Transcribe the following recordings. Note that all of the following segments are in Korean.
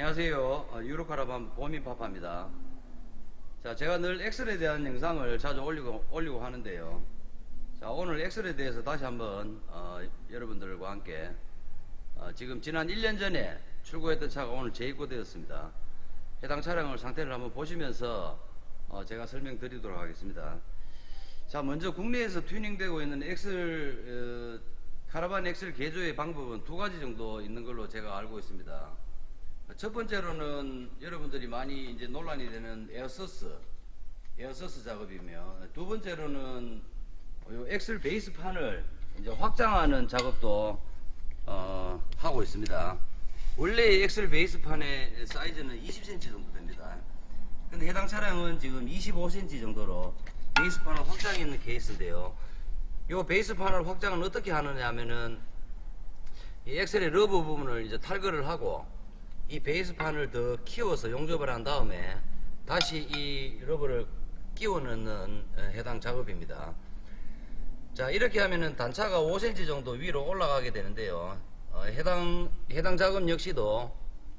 안녕하세요. 어, 유로카라반 보민파파입니다. 자, 제가 늘 엑셀에 대한 영상을 자주 올리고, 올리고 하는데요. 자, 오늘 엑셀에 대해서 다시 한번, 어, 여러분들과 함께, 어, 지금 지난 1년 전에 출고했던 차가 오늘 재입고되었습니다. 해당 차량을 상태를 한번 보시면서, 어, 제가 설명드리도록 하겠습니다. 자, 먼저 국내에서 튜닝되고 있는 엑셀, 어, 카라반 엑셀 개조의 방법은 두 가지 정도 있는 걸로 제가 알고 있습니다. 첫 번째로는 여러분들이 많이 이제 논란이 되는 에어서스, 에어서스 작업이며 두 번째로는 요 엑셀 베이스판을 이제 확장하는 작업도 어, 하고 있습니다. 원래 엑셀 베이스판의 사이즈는 20cm 정도 됩니다. 근데 해당 차량은 지금 25cm 정도로 베이스판을 확장해 있는 케이스인데요. 요 베이스판을 확장은 어떻게 하느냐 하면은 이 엑셀의 러브 부분을 이제 탈거를 하고 이 베이스판을 더 키워서 용접을 한 다음에 다시 이 러브를 끼워 넣는 어, 해당 작업입니다. 자 이렇게 하면은 단차가 5cm 정도 위로 올라가게 되는데요. 어, 해당 해당 작업 역시도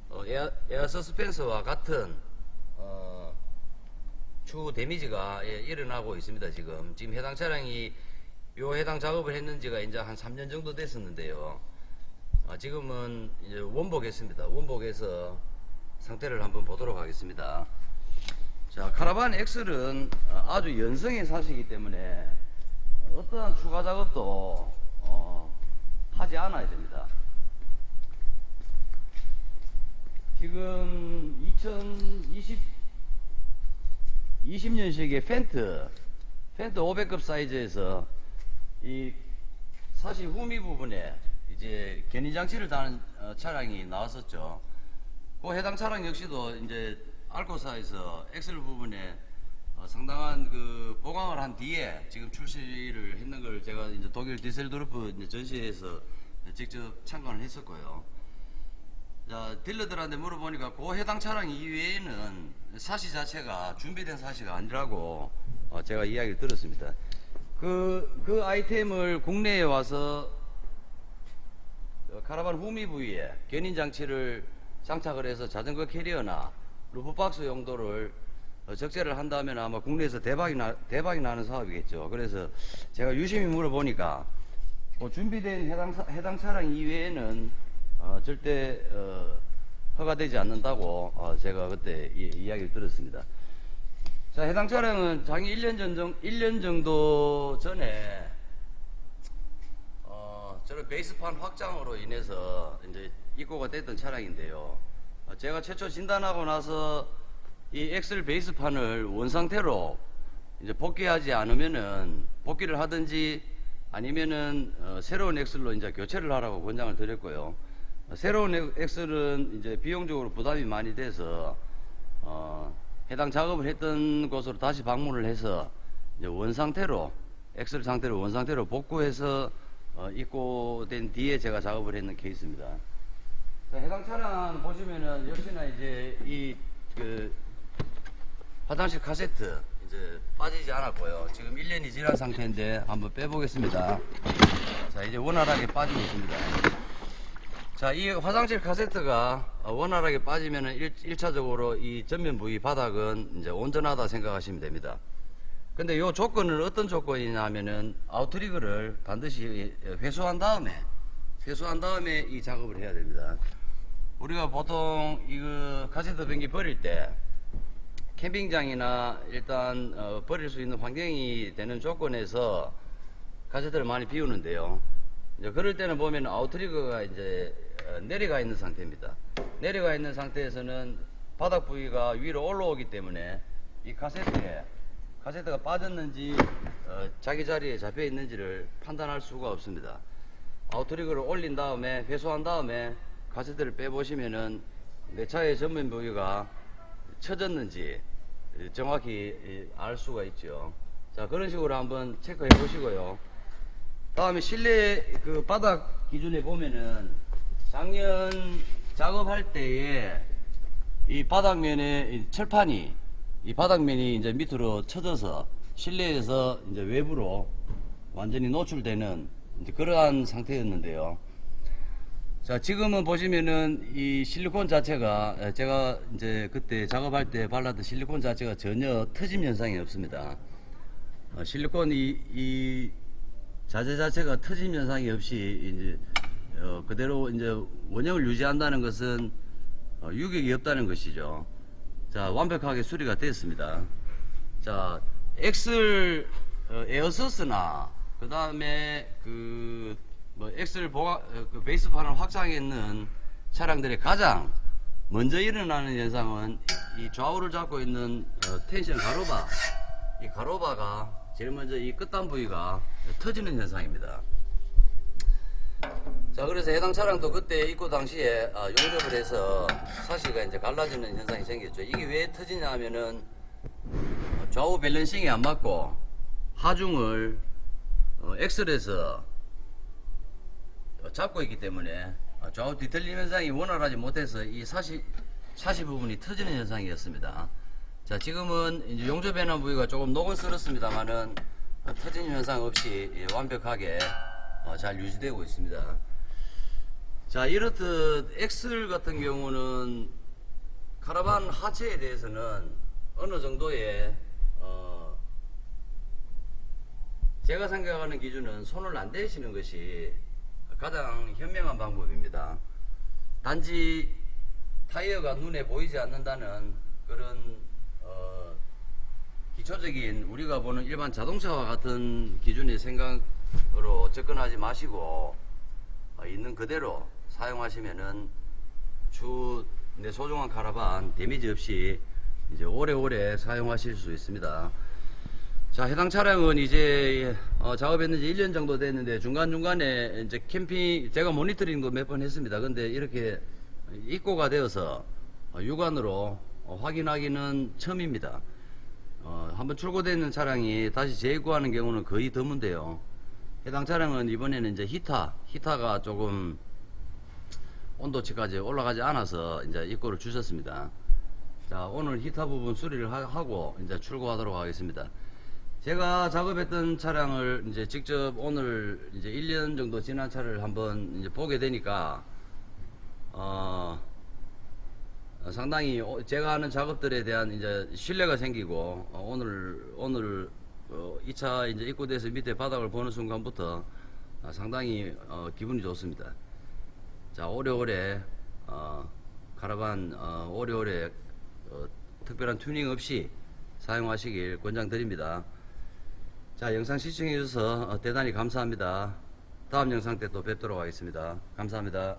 어, 에어, 에어 서스펜서와 같은 어, 추후 데미지가 예, 일어나고 있습니다. 지금 지금 해당 차량이 요 해당 작업을 했는지가 이제 한 3년 정도 됐었는데요. 아, 지금은 이제 원복했습니다. 원복해서 상태를 한번 보도록 하겠습니다. 자, 카라반 엑셀은 어, 아주 연성의 샷이기 때문에 어떠한 추가 작업도 어, 하지 않아야 됩니다. 지금 2020 20년식의 펜트 펜트 500급 사이즈에서 이 사실 후미 부분에 이제 견인 장치를 다는 어, 차량이 나왔었죠. 그 해당 차량 역시도 이제 알코사에서 엑셀 부분에 어, 상당한 그 보강을 한 뒤에 지금 출시를 했는 걸 제가 이제 독일 디셀도르프 전시회에서 직접 참관을 했었고요. 자, 딜러들한테 물어보니까 그 해당 차량 이외에는 사시 자체가 준비된 사시가 아니라고 어, 제가 이야기를 들었습니다. 그, 그 아이템을 국내에 와서 어, 카라반 후미 부위에 견인 장치를 장착을 해서 자전거 캐리어나 루프박스 용도를 어, 적재를 한다면 아마 국내에서 대박이 나, 대박이 나는 사업이겠죠. 그래서 제가 유심히 물어보니까 뭐 준비된 해당, 사- 해당 차량 이외에는 어, 절대 어, 허가되지 않는다고 어, 제가 그때 이, 이야기를 들었습니다. 자, 해당 차량은 장기 1년 전, 정, 1년 정도 전에 어, 저는 베이스판 확장으로 인해서 이제 입고가 됐던 차량인데요. 어, 제가 최초 진단하고 나서 이 엑셀 베이스판을 원상태로 이제 복귀하지 않으면은 복귀를 하든지 아니면은 어, 새로운 엑셀로 이제 교체를 하라고 권장을 드렸고요. 어, 새로운 엑- 엑셀은 이제 비용적으로 부담이 많이 돼서 어, 해당 작업을 했던 곳으로 다시 방문을 해서 이제 원상태로 엑셀 상태로 원상태로 복구해서 어, 입고된 뒤에 제가 작업을 했는 케이스입니다. 자, 해당 차량 보시면은 역시나 이제 이 그 화장실 카세트 이제 빠지지 않았고요. 지금 1년이 지난 상태인데 한번 빼보겠습니다. 자, 이제 원활하게 빠지고 있습니다. 자, 이 화장실 카세트가 어, 원활하게 빠지면은 일, 차적으로이 전면 부위 바닥은 이제 온전하다 생각하시면 됩니다. 근데 요 조건은 어떤 조건이냐면은 아웃트리거를 반드시 회수한 다음에 회수한 다음에 이 작업을 해야 됩니다. 우리가 보통 이거 카세트 변기 버릴 때 캠핑장이나 일단 어, 버릴 수 있는 환경이 되는 조건에서 카세트를 많이 비우는데요. 이제 그럴 때는 보면 아웃트리거가 이제 어, 내려가 있는 상태입니다. 내려가 있는 상태에서는 바닥 부위가 위로 올라오기 때문에 이 카세트에 카세트가 빠졌는지 어, 자기 자리에 잡혀 있는지를 판단할 수가 없습니다. 아웃트리거를 올린 다음에 회수한 다음에 카세트를 빼보시면은 내 차의 전면 부위가 쳐졌는지 정확히 알 수가 있죠. 자 그런 식으로 한번 체크해 보시고요. 다음에 실내 그 바닥 기준에 보면은 작년 작업할 때에 이 바닥면에 이 철판이 이 바닥면이 이제 밑으로 쳐져서 실내에서 이제 외부로 완전히 노출되는 이제 그러한 상태였는데요. 자, 지금은 보시면은 이 실리콘 자체가 에, 제가 이제 그때 작업할 때 발랐던 실리콘 자체가 전혀 터짐 현상이 없습니다. 어, 실리콘 이, 이 자재 자체가 터짐 현상이 없이 이제 어, 그대로 이제 원형을 유지한다는 것은 어, 유격이 없다는 것이죠. 자, 완벽하게 수리가 됐습니다. 자, 엑셀 어, 에어서스나 그 다음에 그뭐 엑셀 보가 어, 그 베이스판을 확장했는 차량들의 가장 먼저 일어나는 현상은 이 좌우를 잡고 있는 어, 텐션 가로바 이 가로바가 제일 먼저 이 끝단 부위가 터지는 현상입니다. 자 그래서 해당 차량도 그때 입고 당시에 어, 용접을 해서 사시가 이제 갈라지는 현상이 생겼죠. 이게 왜 터지냐 하면은 좌우 밸런싱이 안 맞고 하중을 어, 엑셀에서 어, 잡고 있기 때문에 어, 좌우 뒤틀림 현상이 원활하지 못해서 이 사시 사시 부분이 터지는 현상이었습니다. 자 지금은 이제 용접 배관 부위가 조금 녹은스럽습니다만은 어, 터지는 현상 없이 예, 완벽하게 어, 잘 유지되고 있습니다. 자 이렇듯 엑셀 같은 경우는 카라반 하체에 대해서는 어느 정도의 어, 제가 생각하는 기준은 손을 안 대시는 것이 가장 현명한 방법입니다. 단지 타이어가 눈에 보이지 않는다는 그런 어, 기초적인 우리가 보는 일반 자동차와 같은 기준의 생각 으로 접근하지 마시고 어, 있는 그대로 사용하시면은 주 내 소중한 카라반 데미지 없이 이제 오래오래 사용하실 수 있습니다. 자, 해당 차량은 이제 어, 작업했는 지 1년 정도 됐는데 중간중간에 이제 캠핑 제가 모니터링도 몇번 했습니다. 근데 이렇게 입고가 되어서 어, 육안으로 어, 확인하기는 처음입니다. 어, 한번 출고되는 차량이 다시 재입고하는 경우는 거의 드문데요. 해당 차량은 이번에는 이제 히타, 히타가 조금 온도치까지 올라가지 않아서 이제 입고를 주셨습니다. 자, 오늘 히타 부분 수리를 하- 하고 이제 출고하도록 하겠습니다. 제가 작업했던 차량을 이제 직접 오늘 이제 1년 정도 지난 차를 한번 이제 보게 되니까 어, 어, 상당히 어, 제가 하는 작업들에 대한 이제 신뢰가 생기고 어, 오늘 오늘 어, 이차 이제 입고돼서 밑에 바닥을 보는 순간부터 아, 상당히 어, 기분이 좋습니다. 자 오래오래 어, 카라반 어, 오래오래 어, 특별한 튜닝 없이 사용하시길 권장드립니다. 자 영상 시청해 주셔서 어, 대단히 감사합니다. 다음 영상 때 또 뵙도록 하겠습니다. 감사합니다.